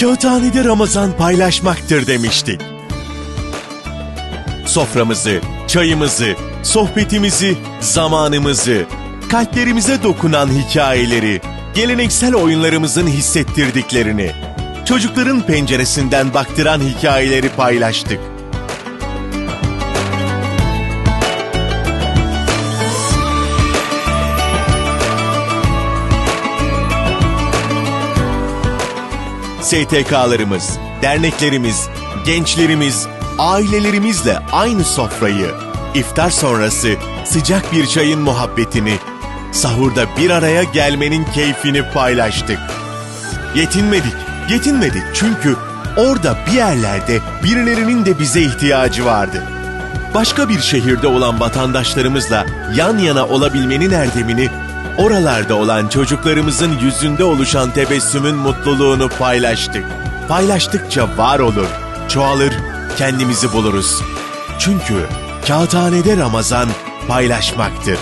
Kağıthanede Ramazan paylaşmaktır demiştik. Soframızı, çayımızı, sohbetimizi, zamanımızı, kalplerimize dokunan hikayeleri, geleneksel oyunlarımızın hissettirdiklerini, çocukların penceresinden baktıran hikayeleri paylaştık. STK'larımız, derneklerimiz, gençlerimiz, ailelerimizle aynı sofrayı, iftar sonrası sıcak bir çayın muhabbetini, sahurda bir araya gelmenin keyfini paylaştık. Yetinmedik, yetinmedik çünkü orada bir yerlerde birilerinin de bize ihtiyacı vardı. Başka bir şehirde olan vatandaşlarımızla yan yana olabilmenin erdemini, oralarda olan çocuklarımızın yüzünde oluşan tebessümün mutluluğunu paylaştık. Paylaştıkça var olur, çoğalır, kendimizi buluruz. Çünkü kağıthanede Ramazan paylaşmaktır.